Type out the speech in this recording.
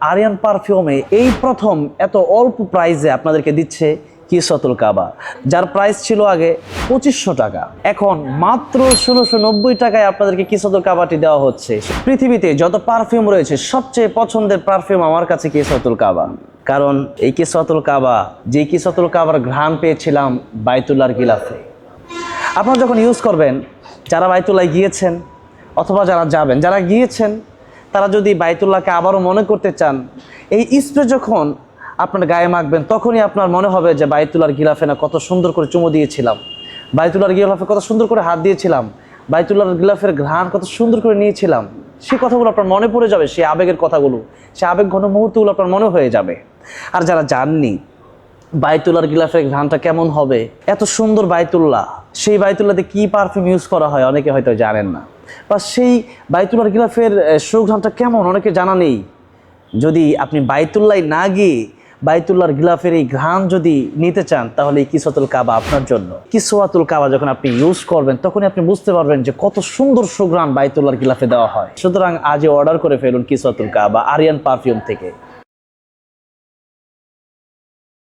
আরিয়ান পারফিউমে এই প্রথম এত অল্প প্রাইসে আপনাদেরকে দিচ্ছে কিসতুল কাবা, যার প্রাইস ছিল আগে পঁচিশশো টাকা। এখন মাত্র ষোলোশো নব্বই টাকায় আপনাদেরকে কিসতুল কাবাটি দেওয়া হচ্ছে। পৃথিবীতে যত পারফিউম রয়েছে, সবচেয়ে পছন্দের পারফিউম আমার কাছে কিসতুল কাবা। কারণ এই কিসতুল কাবা, যে কিসতুল কাবার ঘ্রাণ পেয়েছিলাম বাইতুল্লার গিলাফে। আপনারা যখন ইউজ করবেন, যারা বাইতুল্লাহ গিয়েছেন, অথবা যারা যাবেন, যারা গিয়েছেন তারা যদি বাইতুল্লাহকে আবারও মনে করতে চান, এই স্প্রে যখন আপনার গায়ে মাখবেন, তখনই আপনার মনে হবে যে বাইতুল্লার গিলাফে না কত সুন্দর করে চুমো দিয়েছিলাম। বাইতুল্লার গিলাফে কত সুন্দর করে হাত দিয়েছিলাম। বাইতুল্লার গিলাফের ঘ্রাণ কত সুন্দর করে নিয়েছিলাম। সেই কথাগুলো আপনার মনে পড়ে যাবে সেই আবেগের কথাগুলো। সেই আবেগ ঘন মুহূর্তগুলো আপনার মনে হয়ে যাবে। আর যারা জাননি বাইতুল্লার গিলাফের ঘ্রাণটা কেমন হবে? এত সুন্দর বাইতুল্লাহ। সেই বাইতুল্লাতে কি পারফিউম ইউজ করা হয়? অনেকে হয়তো জানেন না। বা সেই বাইতুল্লার গিলাফের সুঘ্রাণটা কেমন? অনেকে জানা নেই। যদি আপনি বাইতুল্লাহ না গিয়ে বাইতুল্লাহর গিলাফের এই ঘ্রাণ যদি নিতে চান, তাহলে এই কিসতুল কাবা আপনার জন্য। কিসোয়াতুল কাবা যখন আপনি ইউজ করবেন, তখনই আপনি বুঝতে পারবেন যে কত সুন্দর সুঘ্রাণ বাইতুল্লাহর গিলাফে দেওয়া হয়। সুতরাং আজই অর্ডার করে ফেলুন কিসতুল কাবা, আরিয়ান পারফিউম থেকে।